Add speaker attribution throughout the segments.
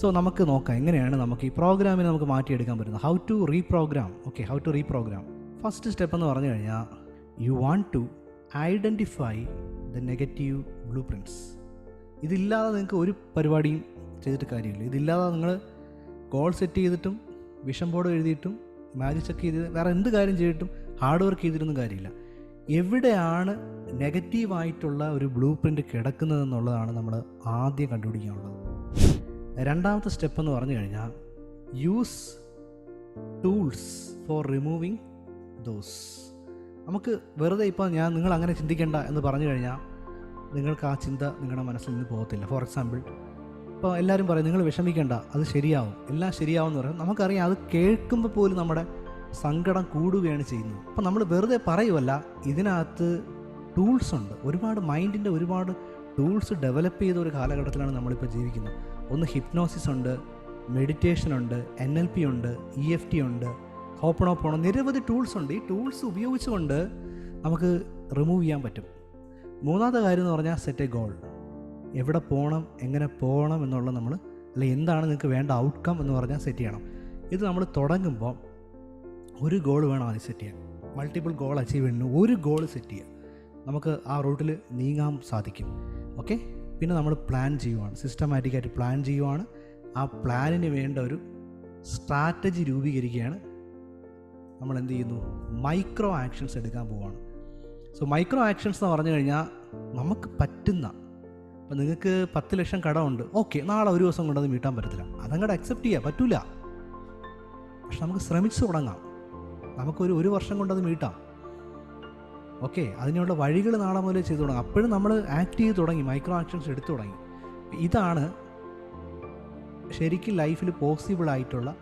Speaker 1: So നമുക്ക് നോക്കാം എങ്ങനെയാണ് നമുക്ക് ഈ പ്രോഗ്രാമിനെ നമുക്ക് മാറ്റിയെടുക്കാൻ പറ്റുന്നത്? How to reprogram okay how to reprogram first step എന്ന് പറഞ്ഞു കഴിഞ്ഞാൽ you want to identify the negative blueprints ഇതില്ലാതെ നിങ്ങൾക്ക് ഒരു പരിപാടിയും ചെയ്തിട്ട് കാര്യമില്ല. ഇതില്ലാതെ നിങ്ങൾ ഗോൾ സെറ്റ് ചെയ്തിട്ടും വിഷം ബോർഡ് എഴുതിയിട്ടും മാജിക് ചെക്ക് ചെയ്ത് വേറെ എന്ത് കാര്യം ചെയ്തിട്ടും ഹാർഡ് വർക്ക് ചെയ്തിട്ടൊന്നും കാര്യമില്ല. എവിടെയാണ് നെഗറ്റീവായിട്ടുള്ള ഒരു ബ്ലൂ പ്രിന്റ് കിടക്കുന്നതെന്നുള്ളതാണ് നമ്മൾ ആദ്യം കണ്ടുപിടിക്കാനുള്ളത്. രണ്ടാമത്തെ സ്റ്റെപ്പ് എന്ന് പറഞ്ഞു കഴിഞ്ഞാൽ use tools for removing those നമുക്ക് വെറുതെ ഇപ്പോൾ ഞാൻ നിങ്ങൾ അങ്ങനെ ചിന്തിക്കേണ്ട എന്ന് പറഞ്ഞു കഴിഞ്ഞാൽ നിങ്ങൾക്ക് ആ ചിന്ത നിങ്ങളുടെ മനസ്സിൽ നിന്ന് പോകത്തില്ല. ഫോർ എക്സാമ്പിൾ ഇപ്പോൾ എല്ലാവരും പറയും നിങ്ങൾ വിഷമിക്കേണ്ട അത് ശരിയാവും. എല്ലാം ശരിയാവും എന്ന് പറയും. നമുക്കറിയാം അത് കേൾക്കുമ്പോൾ പോലും നമ്മുടെ സങ്കടം കൂടുകയാണ് ചെയ്യുന്നത്. അപ്പോൾ നമ്മൾ വെറുതെ പറയുമല്ല ഇതിനകത്ത് ടൂൾസ് ഉണ്ട്. ഒരുപാട് മൈൻഡിന്റെ ഒരുപാട് ടൂൾസ് ഡെവലപ്പ് ചെയ്ത ഒരു കാലഘട്ടത്തിലാണ് നമ്മളിപ്പോൾ ജീവിക്കുന്നത്. ഒന്ന് ഹിപ്നോസിസ് ഉണ്ട് മെഡിറ്റേഷൻ ഉണ്ട് എൻ എൽ പി ഉണ്ട് ഇ എഫ് ടി ഉണ്ട് ഹോപ്പണോപ്പോണോ നിരവധി ടൂൾസ് ഉണ്ട്. ഈ ടൂൾസ് ഉപയോഗിച്ചുകൊണ്ട് നമുക്ക് റിമൂവ് ചെയ്യാൻ പറ്റും. മൂന്നാമത്തെ കാര്യം എന്ന് പറഞ്ഞാൽ സെറ്റ് എ ഗോൾ എവിടെ പോകണം എങ്ങനെ പോകണം എന്നുള്ള നമ്മൾ അല്ലെ എന്താണ് നിങ്ങൾക്ക് വേണ്ട ഔട്ട്കം എന്ന് പറഞ്ഞാൽ സെറ്റ് ചെയ്യണം. ഇത് നമ്മൾ തുടങ്ങുമ്പോൾ ഒരു ഗോൾ വേണം ആദ്യം സെറ്റ് ചെയ്യാൻ. മൾട്ടിപ്പിൾ ഗോൾ അച്ചീവ് ചെയ്യുന്നു ഒരു ഗോൾ സെറ്റ് ചെയ്യുക. നമുക്ക് ആ റൂട്ടിൽ നീങ്ങാൻ സാധിക്കും. ഓക്കെ? പിന്നെ നമ്മൾ പ്ലാൻ ചെയ്യുവാണ്. സിസ്റ്റമാറ്റിക്കായിട്ട് പ്ലാൻ ചെയ്യുവാണ്. ആ പ്ലാനിന് വേണ്ട ഒരു സ്ട്രാറ്റജി രൂപീകരിക്കുകയാണ്. നമ്മൾ എന്ത് ചെയ്യുന്നു? മൈക്രോ ആക്ഷൻസ് എടുക്കാൻ പോവുകയാണ് സോ മൈക്രോ ആക്ഷൻസ് എന്ന് പറഞ്ഞു കഴിഞ്ഞാൽ നമുക്ക് പറ്റുന്ന അപ്പോൾ നിങ്ങൾക്ക് പത്ത് ലക്ഷം കടമുണ്ട്. ഓക്കെ നാളെ ഒരു ദിവസം കൊണ്ടത് വീട്ടാൻ പറ്റത്തില്ല. അതങ്ങോട്ട് അക്സെപ്റ്റ് ചെയ്യാൻ പറ്റില്ല പക്ഷെ നമുക്ക് ശ്രമിച്ചു തുടങ്ങാം. നമുക്കൊരു ഒരു വർഷം കൊണ്ടത് വീട്ടാം. ഓക്കെ അതിനുള്ള വഴികൾ നാളെ മുതലേ ചെയ്തു തുടങ്ങും. അപ്പോഴും നമ്മൾ ആക്ട് ചെയ്ത് തുടങ്ങി മൈക്രോ ആക്ഷൻസ് എടുത്തു തുടങ്ങി. ഇതാണ് ശരിക്കും ലൈഫിൽ പോസിബിൾ ആയിട്ടുള്ള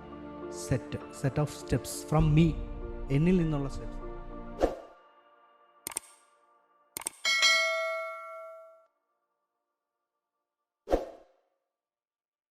Speaker 1: set set of steps from me എന്നിൽ നിന്നുള്ള സ്റ്റെപ്സ്